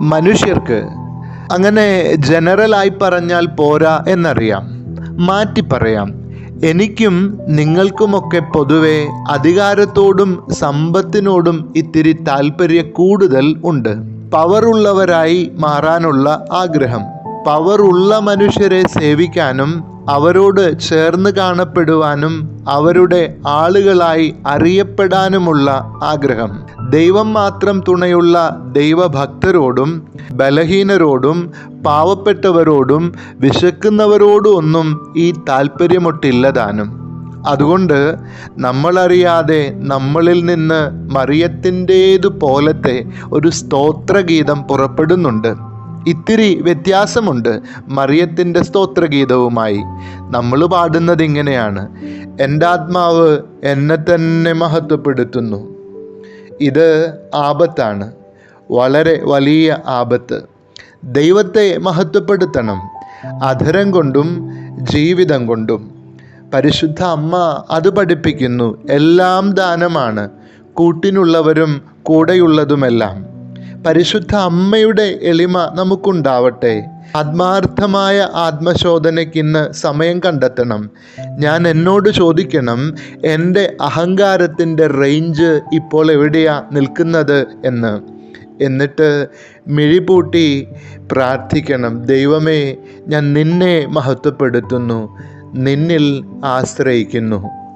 മനുഷ്യർക്ക് അങ്ങനെ ജനറലായി പറഞ്ഞാൽ പോരാ എന്നറിയാം. മാറ്റി പറയാം. എനിക്കും നിങ്ങൾക്കുമൊക്കെ പൊതുവെ അധികാരത്തോടും സമ്പത്തിനോടും ഇത്തിരി താല്പര്യ കൂടുതൽ ഉണ്ട്. പവറുള്ളവരായി മാറാനുള്ള ആഗ്രഹം. പവറുള്ള മനുഷ്യരെ സേവിക്കാനും അവരോട് ചേർന്ന് കാണപ്പെടുവാനും അവരുടെ ആളുകളായി അറിയപ്പെടാനുമുള്ള ആഗ്രഹം. ദൈവം മാത്രം തുണയുള്ള ദൈവഭക്തരോടും ബലഹീനരോടും പാവപ്പെട്ടവരോടും വിശക്കുന്നവരോടും ഒന്നും ഈ താല്പര്യമൊട്ടില്ലതാനും അതുകൊണ്ട് നമ്മളറിയാതെ നമ്മളിൽ നിന്ന് മറിയത്തിന്റേതുപോലത്തെ ഒരു സ്തോത്രഗീതം പുറപ്പെടുന്നുണ്ട്. ഇത്തിരി വ്യത്യാസമുണ്ട് മറിയത്തിന്റെ സ്തോത്രഗീതവുമായി. നമ്മൾ പാടുന്നത് ഇങ്ങനെയാണ് എന്റെ ആത്മാവ് എന്നെ തന്നെ മഹത്വപ്പെടുത്തുന്നു. ഇത് ആപത്താണ്. വളരെ വലിയ ആപത്ത്. ദൈവത്തെ മഹത്വപ്പെടുത്തണം. അധരം കൊണ്ടും ജീവിതം കൊണ്ടും. പരിശുദ്ധ അമ്മ അത് പഠിപ്പിക്കുന്നു. എല്ലാം ദാനമാണ്. കൂട്ടിനുള്ളവരും കൂടെയുള്ളതുമെല്ലാം. പരിശുദ്ധ അമ്മയുടെ എളിമ നമുക്കുണ്ടാവട്ടെ. ആത്മാർത്ഥമായ ആത്മശോധനയ്ക്ക് ഇന്ന് സമയം കണ്ടെത്തണം. ഞാൻ എന്നോട് ചോദിക്കണം എന്റെ അഹങ്കാരത്തിന്റെ റേഞ്ച് ഇപ്പോൾ എവിടെയാ നിൽക്കുന്നത് എന്ന്. എന്നിട്ട് മിഴിപൂട്ടി പ്രാർത്ഥിക്കണം ദൈവമേ ഞാൻ നിന്നെ മഹത്വപ്പെടുത്തുന്നു. നിന്നിൽ ആശ്രയിക്കുന്നു.